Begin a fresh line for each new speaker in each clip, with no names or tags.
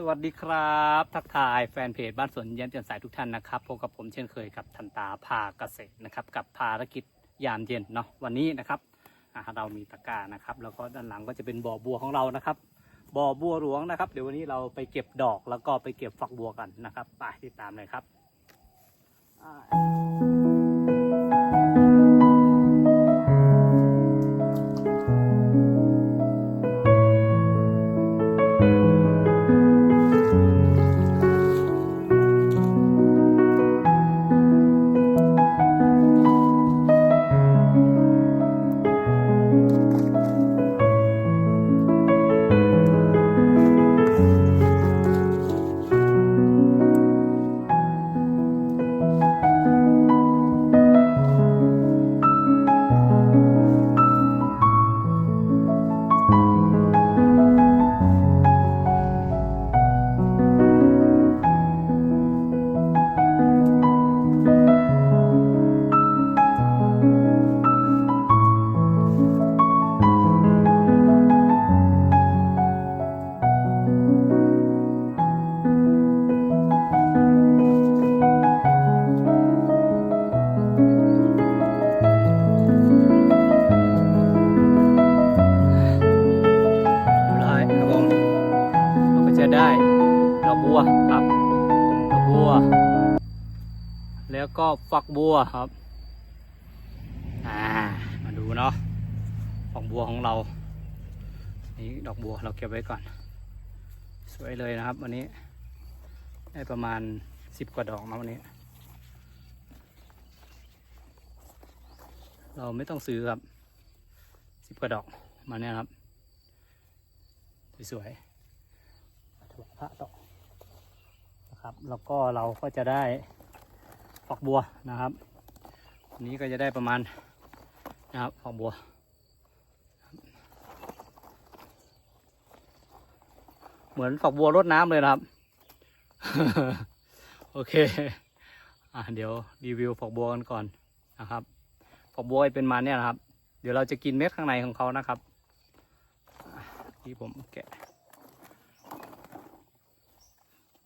สวัสดีครับ ทักทายแฟนเพจบ้านสวนเยี่ยมแจ่มใสทุกท่านนะครับพบกับผมเช่นเคยกับทันตาพาเกษตรนะครับ กับภารกิจยามเย็นเนาะวันนี้นะครับเรามีตะกร้านะครับ แล้วก็ด้านหลังก็จะเป็นบ่อบัวของเรานะครับ บ่อบัวหลวงนะครับ เดี๋ยววันนี้เราไปเก็บดอกแล้วก็ไปเก็บฝักบัวกันนะครับไปติดตามเลยครับอ่าเรียบ วครับดอกบัว แล้วก็ฝักบัวครับอ่ามาดูเนาะฝักบัวของเรา นี่ดอกบัวเราเก็บไว้ก่อน สวยเลยนะครับ วันนี้ ได้ประมาณสิบกว่าดอกนะวันนี้ เราไม่ต้องซื้อครับสิบกว่าดอกมาเนี่ยครับ สวยๆถวายพระต่อ นะครับ แล้วก็เราก็จะได้ฝักบัวนะครับอันนี้ก็จะได้ประมาณนะครับฝักบัวเหมือนฝักบัวรดน้ำเลยนะครับ โอเคอะเดี๋ยวรีวิวฝักบัวกันก่อนนะครับฝักบัวเป็นมาเนี่ยนะครับ เดี๋ยวเราจะกินเม็ดข้างในของเขานะครับที่ผมแกะ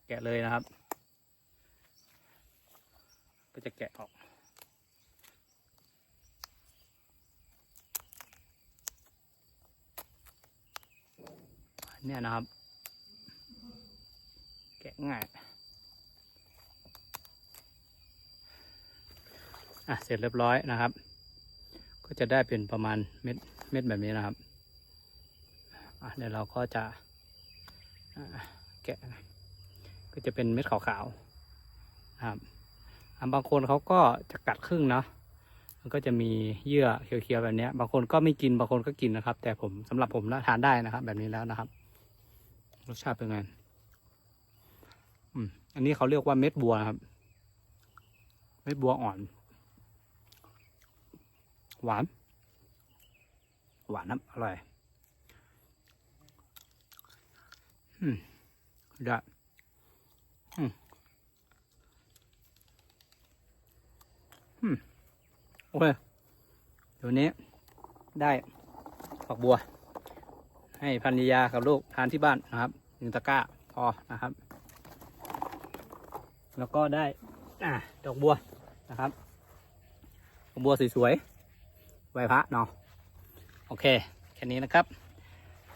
แกะเลยนะครับ ก็จะแกะออกเนี่ยนะครับ แกะง่ายอะเสร็จเรียบร้อยนะครับ ก็จะได้เป็นประมาณเม็ดเม็ดแบบนี้นะครับอะเดี๋ยวเราก็จะแกะ ก็จะเป็นเม็ดขาวๆนะครับบางคนเขาก็จะกัดครึ่งเนาะมันก็จะมีเยื่อเขียวๆแบบนี้บางคนก็ไม่กินบางคนก็กินนะครับ แต่ผมสำหรับผมนะทานได้นะครับ แบบนี้แล้วนะครับ รสชาติเป็นไงอืมอันนี้เขาเรียกว่าเม็ดบัวครับ เม็ดบัวอ่อน หวาน หวานนะอร่อย อืมได้ โอเคเดี๋ยวนี้ได้ฝักบัว ให้พันยากับลูกทานที่บ้านนะครับหนึ่งตะกร้าพอนะครับ แล้วก็ได้อ่าดอกบัวนะครับดอกบัวสวยๆไหวพระเนาะโอเค แค่นี้นะครับ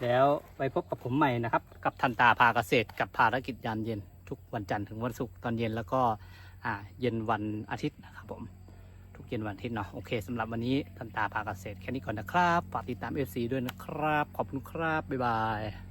แล้วไปพบกับผมใหม่นะครับ กับทันตาพาเกษตรกับภารกิจยามเย็น ทุกวันจันทร์ถึงวันศุกร์ตอนเย็นแล้วก็อ่าเย็นวันอาทิตย์นะครับผมทุกเย็นวันอาทิตย์เนาะโอเคสำหรับวันนี้ทันตาพาเกษตรแค่นี้ก่อนนะครับฝากติดตาม FC ด้วยนะครับ ขอบคุณครับ บ๊ายบาย